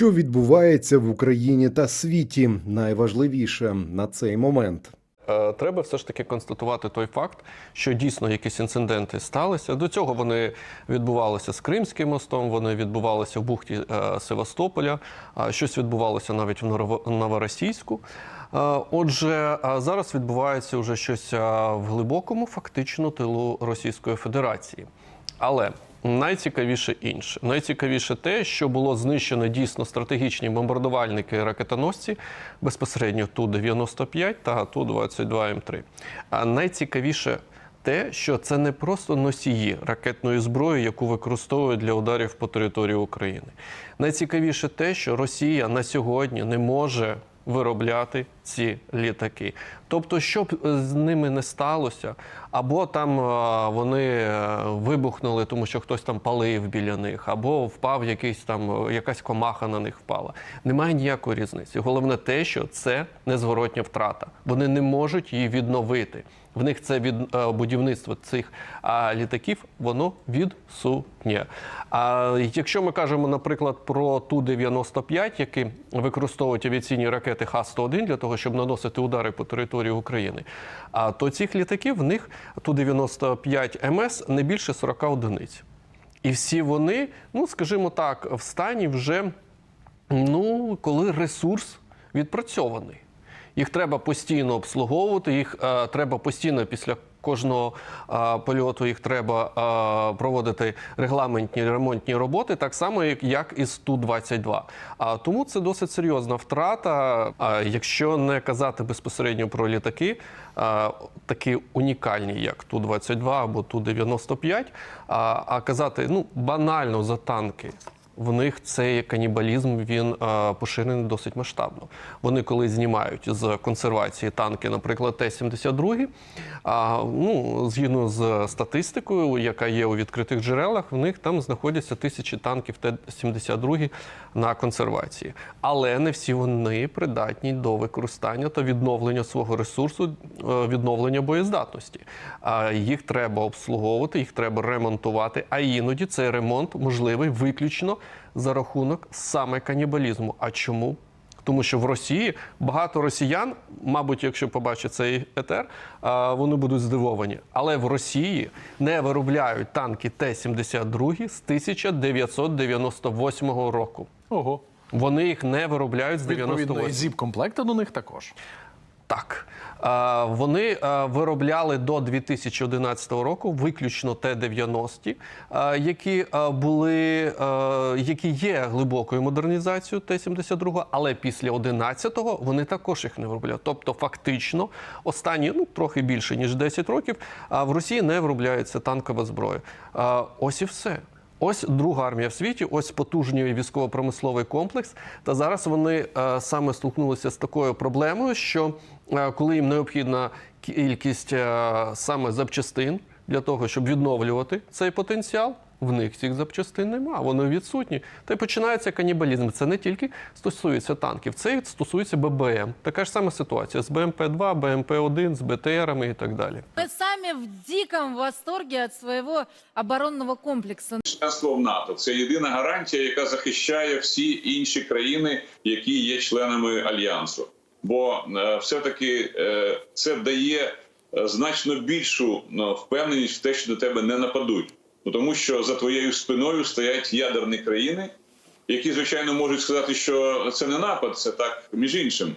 Що відбувається в Україні та світі, найважливіше на цей момент. Е, Треба все ж таки констатувати той факт, що дійсно якісь інциденти сталися. До цього вони відбувалися з Кримським мостом, вони відбувалися в бухті е, Севастополя, а щось відбувалося навіть в Ново- Новоросійську. Е, Отже, зараз відбувається вже щось в глибокому, фактично тилу Російської Федерації. Але найцікавіше інше. Найцікавіше те, що було знищено дійсно стратегічні бомбардувальники ракетоносці безпосередньо Ту-95 та Ту-22М3. А найцікавіше те, що це не просто носії ракетної зброї, яку використовують для ударів по території України. Найцікавіше те, що Росія на сьогодні не може виробляти ці літаки. Тобто, що б е, з ними не сталося, або там е, вони е, вибухнули, тому що хтось там палив біля них, або впав якийсь там якась комаха на них впала. Немає ніякої різниці. Головне те, що це незворотня втрата. Вони не можуть її відновити. В них це від будівництво цих літаків, воно відсутнє. А якщо ми кажемо, наприклад, про Ту-95, які використовують авіаційні ракети Х-101 для того, щоб наносити удари по території України, а то цих літаків в них Ту-95 МС не більше 40 одиниць. І всі вони, ну скажімо так, в стані вже ну, коли ресурс відпрацьований. Їх треба постійно обслуговувати, їх е, треба постійно після кожного е, польоту їх треба е, проводити регламентні ремонтні роботи, так само, як, і з Ту-22. А тому це досить серйозна втрата. А якщо не казати безпосередньо про літаки, е, такі унікальні, як Ту-22 або Ту-95, а, а казати ну, банально за танки. В них цей канібалізм він е, поширений досить масштабно. Вони коли знімають з консервації танки, наприклад, Т-72, а, ну, згідно з статистикою, яка є у відкритих джерелах, в них там знаходяться тисячі танків Т-72 на консервації. Але не всі вони придатні до використання та відновлення свого ресурсу, е, відновлення боєздатності. Їх треба обслуговувати, їх треба ремонтувати. А іноді цей ремонт можливий виключно за рахунок саме канібалізму. А чому? Тому що в Росії багато росіян, мабуть, якщо побачать цей етер, вони будуть здивовані. Але в Росії не виробляють танки Т-72 з 1998 року. Ого. Вони їх не виробляють з Відповідно, і 98 зіп-комплекти до них також. Так. Вони виробляли до 2011 року виключно Т-90, е, які були, які є глибокою модернізацією Т-72, але після 11-го вони також їх не виробляють. Тобто, фактично, останні ну трохи більше ніж 10 років, в Росії не виробляється танкова зброя. Ось і все. Ось друга армія в світі, ось потужній військово-промисловий комплекс. Та зараз вони е, саме столкнулися з такою проблемою, що е, коли їм необхідна кількість е, саме запчастин для того, щоб відновлювати цей потенціал. В них цих запчастин нема, вони відсутні. Та й починається канібалізм. Це не тільки стосується танків, це і стосується ББМ. Така ж сама ситуація з БМП-2, БМП-1, з БТРами і так далі. Мы сами в диком восторге от своего оборонного комплекса. Членство в НАТО це єдина гарантія, яка захищає всі інші країни, які є членами альянсу. Бо е, все-таки е, це дає е, значно більшу ну, впевненість в те, що до тебе не нападуть. Тому що за твоєю спиною стоять ядерні країни, які звичайно можуть сказати, що це не напад, це так між іншим.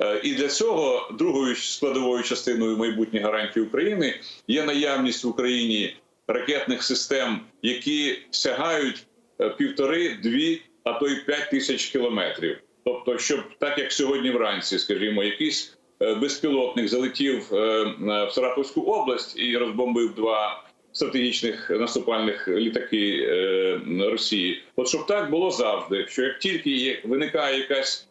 Е, І для цього другою складовою частиною майбутніх гарантій України є наявність в Україні ракетних систем, які сягають е, півтори-дві, а то й п'ять тисяч кілометрів. Тобто, щоб так як сьогодні вранці, скажімо, якийсь е, безпілотник залетів в Саратовську область і розбомбив два стратегічних наступальних літаки е, Росії. От щоб так було завжди, що як тільки виникає якась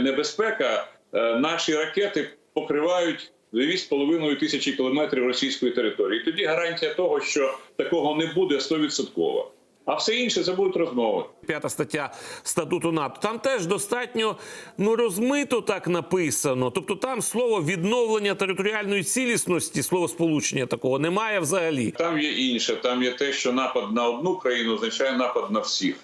небезпека, е, наші ракети покривають 2,5 тисячі кілометрів російської території. Тоді гарантія того, що такого не буде 100%. А все інше це будуть розмови. П'ята стаття статуту НАТО. Там теж достатньо ну розмито так написано. Тобто там слово відновлення територіальної цілісності, слово сполучення такого немає взагалі. Там є інше. Там є те, що напад на одну країну означає напад на всіх.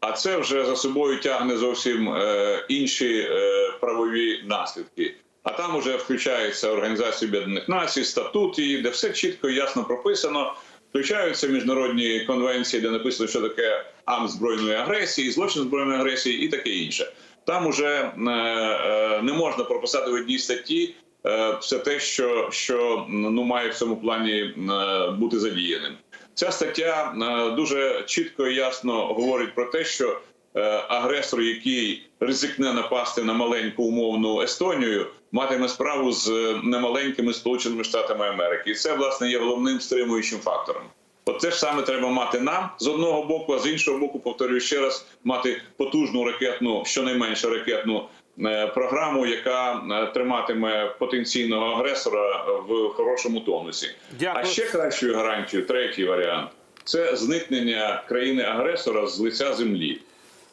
А це вже за собою тягне зовсім е, інші е, правові наслідки. А там уже включається Організація Об'єднаних Націй, статут її, де все чітко і ясно прописано. Включаються міжнародні конвенції, де написано, що таке акт збройної агресії, злочин збройної агресії і таке інше. Там уже е, е, не можна прописати в одній статті е, все те, що, що ну має в цьому плані бути задіяним. Ця стаття дуже чітко і ясно говорить про те, що агресор, який ризикне напасти на маленьку умовну Естонію, матиме справу з е, немаленькими Сполученими Штатами Америки, і це власне є головним стримуючим фактором. От це ж саме треба мати нам з одного боку, а з іншого боку, повторюю ще раз, мати потужну ракетну, щонайменше ракетну е, програму, яка е, триматиме потенційного агресора в хорошому тонусі. Дякую. А ще кращою гарантією, третій варіант це зникнення країни-агресора з лиця землі.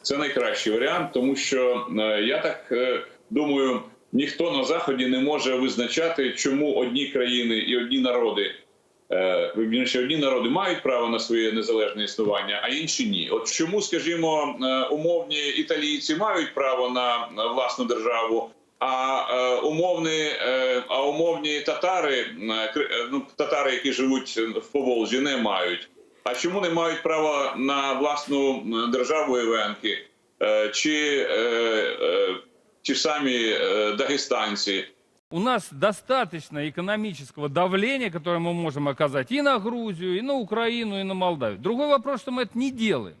Це найкращий варіант, тому що е, я так е, думаю, ніхто на заході не може визначати, чому одні країни і одні народи. е, одні народи мають право на своє незалежне існування, а інші ні. От чому, скажімо, умовні італійці мають право на власну державу, а умовні, а умовні татари, ну татари, які живуть в Поволжі, не мають. А чому не мають права на власну м, державу Івенки Е, чи е, е, ті ж самі е, дагестанці? У нас достаточно экономического давления, которое мы можем оказать и на Грузию, и на Украину, и на Молдавию. Другой вопрос, что мы это не делаем.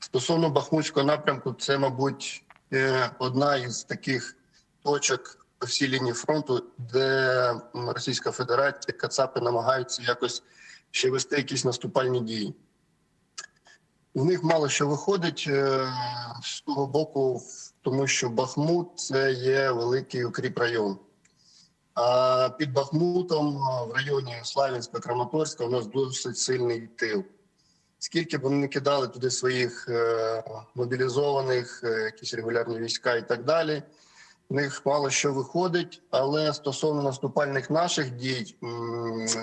Стосовно Бахмутського напрямку, це, мабуть, е, одна із таких точок по всій лінії фронту, де м, Російська Федерація, Кацапи намагаються якось ще вести якісь наступальні дії. В них мало що виходить е, з того боку, тому що Бахмут це є великий укріп район. А під Бахмутом в районі Славянська, Краматорська у нас досить сильний тил. Скільки б вони не кидали туди своїх е, мобілізованих, е, якісь регулярні війська і так далі, в них мало що виходить. Але стосовно наступальних наших дій,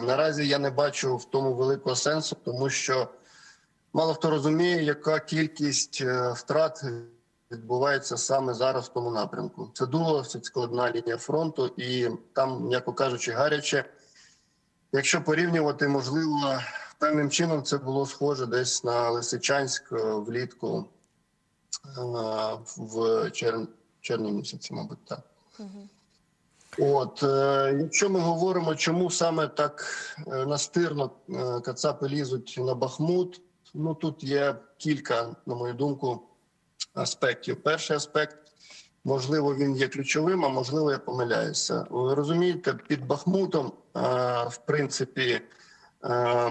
наразі я не бачу в тому великого сенсу, тому що мало хто розуміє, яка кількість е, втрат відбувається саме зараз в тому напрямку. Це досить складна лінія фронту, і там, м'яко кажучи, гаряче. Якщо порівнювати, можливо, певним чином це було схоже десь на Лисичанськ е, влітку е, в чер... червні місяці, мабуть, так. От, е, якщо ми говоримо, чому саме так е, настирно е, кацапи лізуть на Бахмут, ну тут є кілька, на мою думку, аспектів. Перший аспект, можливо, він є ключовим, а можливо, я помиляюся. Ви розумієте, під Бахмутом, в принципі, е,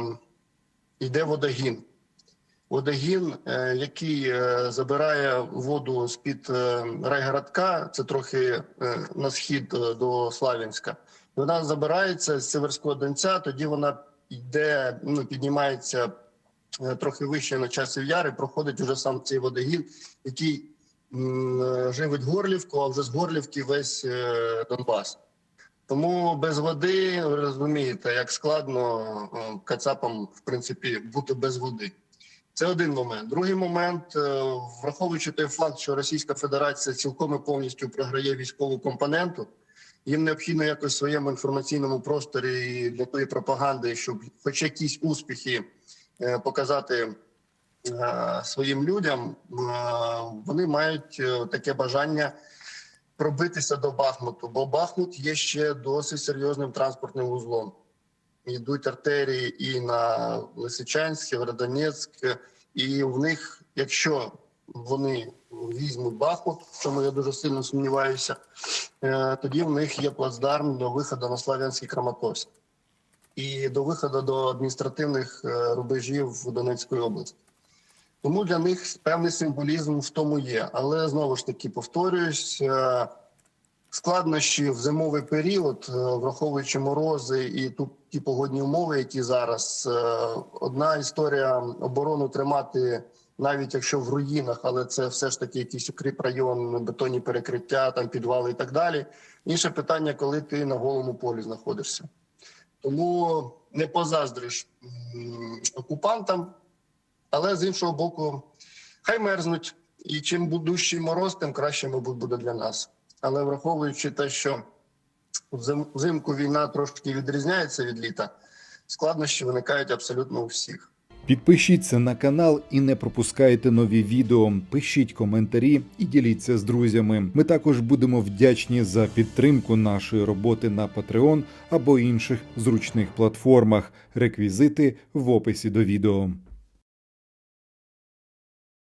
йде водогін. Водогін, е, який е, забирає воду з під райгородка, це трохи е, на схід е, до Славянська. Вона забирається з Северського Донця, тоді вона йде, ну піднімається е, трохи вище на часів яри, проходить уже сам цей водогін, який е, живить Горлівку, а вже з Горлівки весь е, Донбас. Тому без води ви розумієте, як складно е, кацапам в принципі бути без води. Це один момент. Другий момент, е, враховуючи той факт, що Російська Федерація цілком і повністю програє військову компоненту, їм необхідно якось в своєму інформаційному просторі для тої пропаганди, щоб хоч якісь успіхи е, показати е, своїм людям, вони мають таке бажання пробитися до Бахмуту, бо Бахмут є ще досить серйозним транспортним вузлом. Йдуть артерії і на Лисичанськ, Сєвєродонецьк, і в них, якщо вони візьмуть Бахмут, в чому я дуже сильно сумніваюся, е, тоді в них є плацдарм до виходу на Слав'янський Краматорськ і до виходу до адміністративних е, рубежів Донецької області. Тому для них певний символізм в тому є. Але знову ж таки повторююсь, е, складнощі в зимовий період, е, враховуючи морози і тут ті погодні умови, які зараз е, одна історія оборону тримати, навіть якщо в руїнах, але це все ж таки якийсь укріп район, бетонні перекриття, там підвали і так далі. Інше питання, коли ти на голому полі знаходишся. Тому не позаздриш окупантам, але з іншого боку, Хай мерзнуть, і чим будущий мороз, тим краще, мабуть, буде для нас. Але враховуючи те, що взим- взимку війна трошки відрізняється від літа, складнощі виникають абсолютно у всіх. Підпишіться на канал і не пропускайте нові відео. Пишіть коментарі і діліться з друзями. Ми також будемо вдячні за підтримку нашої роботи на Patreon або інших зручних платформах. Реквізити в описі до відео.